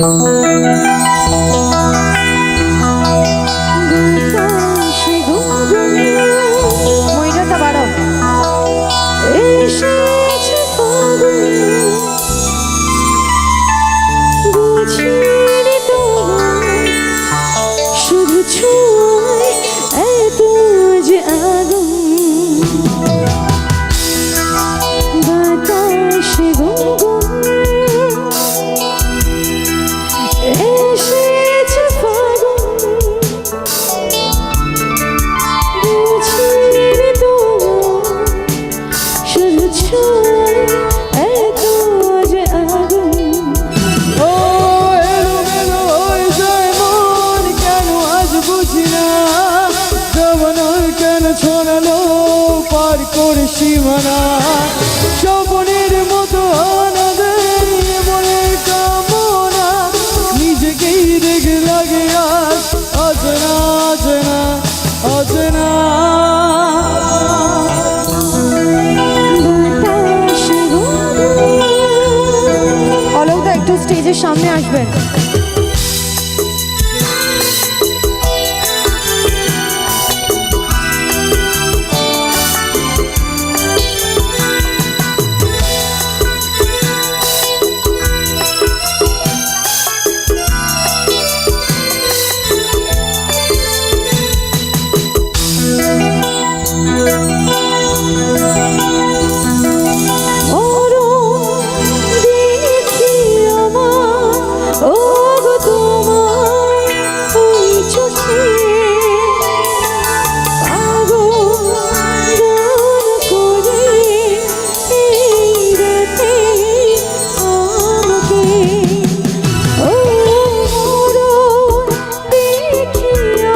Na- সীমানা স্বপনের মতো মনে কামনা, নিজেকেই দেখে লাগে আজ, অচেনা অচেনা অচেনা। একটু স্টেজের সামনে আসবেন।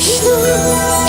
you.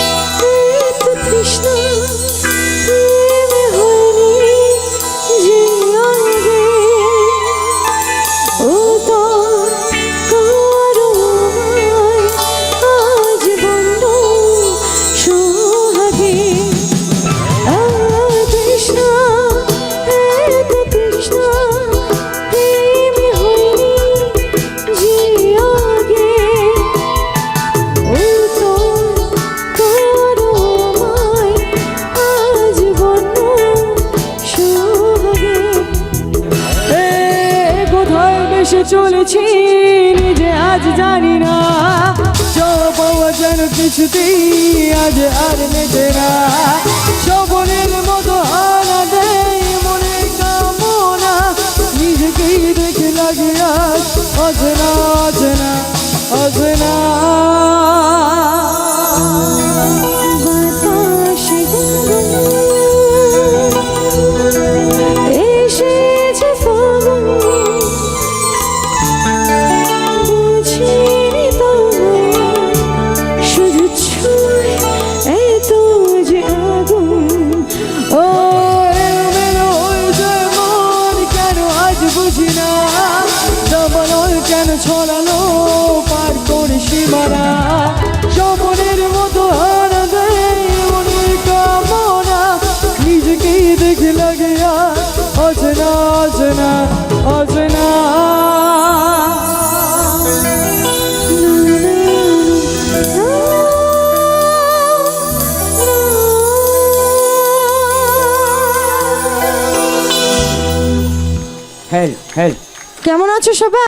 ভেসে চলেছি নিজে আজ জানি না। জল পাওয়া যেন কিছুতেই আজ আর নিজেরা হেল্প কেমন আছো সবাই?